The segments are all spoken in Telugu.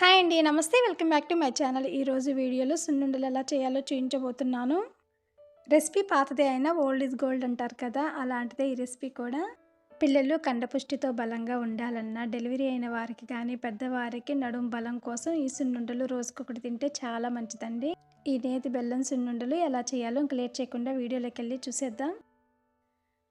హాయ్ అండి. నమస్తే. Welcome back to my channel. ఈరోజు వీడియోలో సున్నుండలు ఎలా చేయాలో చూపించబోతున్నాను రెసిపీ పాతదే అయినా ఓల్డ్ ఇస్ గోల్డ్ అంటారు కదా అలాంటిదే ఈ రెసిపీ కూడా. పిల్లలు కండపుష్టితో బలంగా ఉండాలన్నా డెలివరీ అయిన వారికి కానీ పెద్దవారికి నడుం బలం కోసం ఈ సున్నుండలు రోజుకొకటి తింటే చాలా మంచిదండి. ఈ నేతి బెల్లం సున్నుండలు ఎలా చేయాలో ఇంక లేట్ చేయకుండా వీడియోలోకి వెళ్ళి చూసేద్దాం.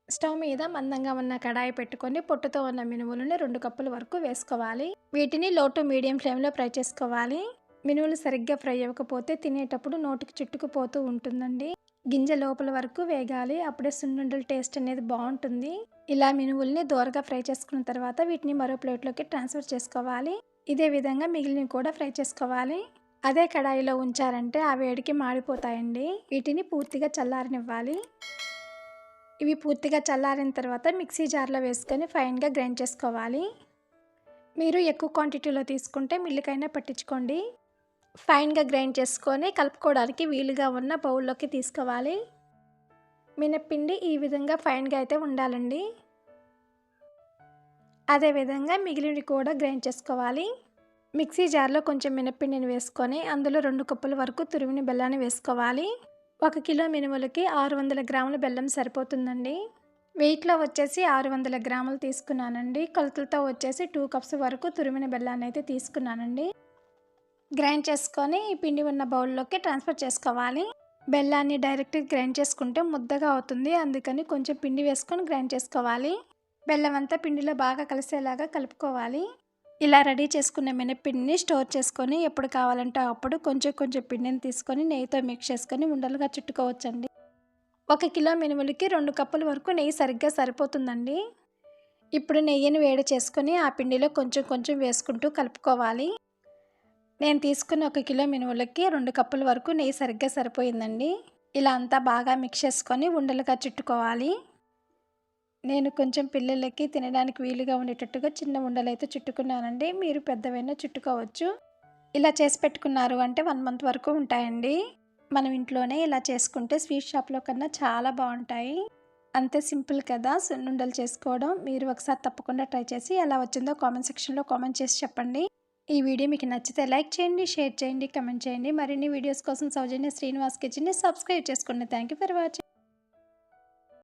స్టవ్ మీద మందంగా ఉన్న కడాయి పెట్టుకొని పొట్టుతో ఉన్న మినుములను రెండు కప్పుల వరకు వేసుకోవాలి. వీటిని లో టు మీడియం ఫ్లేమ్లో ఫ్రై చేసుకోవాలి. మినుములు సరిగ్గా ఫ్రై అవ్వకపోతే తినేటప్పుడు నోటికి చుట్టుకుపోతూ ఉంటుందండి. గింజ లోపల వరకు వేగాలి. అప్పుడే సున్నుండల టేస్ట్ అనేది బాగుంటుంది. ఇలా మినుముల్ని దోరగా ఫ్రై చేసుకున్న తర్వాత వీటిని మరో ప్లేట్లోకి ట్రాన్స్ఫర్ చేసుకోవాలి. ఇదే విధంగా మిగిలిన కూడా ఫ్రై చేసుకోవాలి. అదే కడాయిలో ఉంచారంటే ఆ వేడికి మాడిపోతాయండి. వీటిని పూర్తిగా చల్లారనివ్వాలి. ఇవి పూర్తిగా చల్లారిన తర్వాత మిక్సీ జార్లో వేసుకొని ఫైన్గా గ్రైండ్ చేసుకోవాలి. మీరు ఎక్కువ క్వాంటిటీలో తీసుకుంటే మిల్లుకైనా పట్టించుకోండి. ఫైన్గా గ్రైండ్ చేసుకొని కలుపుకోవడానికి వీలుగా ఉన్న బౌల్లోకి తీసుకోవాలి. మినప్పిండి ఈ విధంగా ఫైన్గా అయితే ఉండాలండి. అదేవిధంగా మిగిలినవి కూడా గ్రైండ్ చేసుకోవాలి. మిక్సీ జార్లో కొంచెం మినప్పిండిని వేసుకొని అందులో రెండు కప్పుల వరకు తురిమిన బెల్లాన్ని వేసుకోవాలి. ఒక కిలో మినుములకి ఆరు వందల గ్రాముల బెల్లం సరిపోతుందండి. వెయిట్లో వచ్చేసి ఆరు వందల గ్రాములు తీసుకున్నానండి. కొలతలతో వచ్చేసి టూ కప్స్ వరకు తురిమిన బెల్లాన్ని అయితే తీసుకున్నానండి. గ్రైండ్ చేసుకొని ఈ పిండి ఉన్న బౌల్లోకి ట్రాన్స్ఫర్ చేసుకోవాలి. బెల్లాన్ని డైరెక్ట్గా గ్రైండ్ చేసుకుంటే ముద్దగా అవుతుంది. అందుకని కొంచెం పిండి వేసుకొని గ్రైండ్ చేసుకోవాలి. బెల్లం అంతా పిండిలో బాగా కలిసేలాగా కలుపుకోవాలి. ఇలా రెడీ చేసుకున్న మినపిండిని స్టోర్ చేసుకొని ఎప్పుడు కావాలంటే అప్పుడు కొంచెం కొంచెం పిండిని తీసుకొని నెయ్యితో మిక్స్ చేసుకొని ఉండలుగా చుట్టుకోవచ్చండి. ఒక కిలో మినుములకి రెండు కప్పుల వరకు నెయ్యి సరిగ్గా సరిపోతుందండి. ఇప్పుడు నెయ్యిని వేడి చేసుకొని ఆ పిండిలో కొంచెం కొంచెం వేసుకుంటూ కలుపుకోవాలి. నేను తీసుకున్న ఒక కిలో మినుములకి రెండు కప్పుల వరకు నెయ్యి సరిగ్గా సరిపోయిందండి. ఇలా అంతా బాగా మిక్స్ చేసుకొని ఉండలుగా చుట్టుకోవాలి. నేను కొంచెం పిల్లలకి తినడానికి వీలుగా ఉండేటట్టుగా చిన్న ఉండలైతే చుట్టుకున్నానండి. మీరు పెద్దవైనా చుట్టుకోవచ్చు. ఇలా చేసి పెట్టుకున్నారు అంటే వన్ మంత్ వరకు ఉంటాయండి. మనం ఇంట్లోనే ఇలా చేసుకుంటే స్వీట్ షాప్లో కన్నా చాలా బాగుంటాయి. అంతే సింపుల్ కదా సున్నుండలు చేసుకోవడం. మీరు ఒకసారి తప్పకుండా ట్రై చేసి ఎలా వచ్చిందో కామెంట్ సెక్షన్లో కామెంట్ చేసి చెప్పండి. ఈ వీడియో మీకు నచ్చితే లైక్ చేయండి షేర్ చేయండి కమెంట్ చేయండి. మరిన్ని వీడియోస్ కోసం సౌజన్య శ్రీనివాస్ కిచెన్ని సబ్స్క్రైబ్ చేసుకోండి థ్యాంక్ యూ ఫర్ వాచింగ్.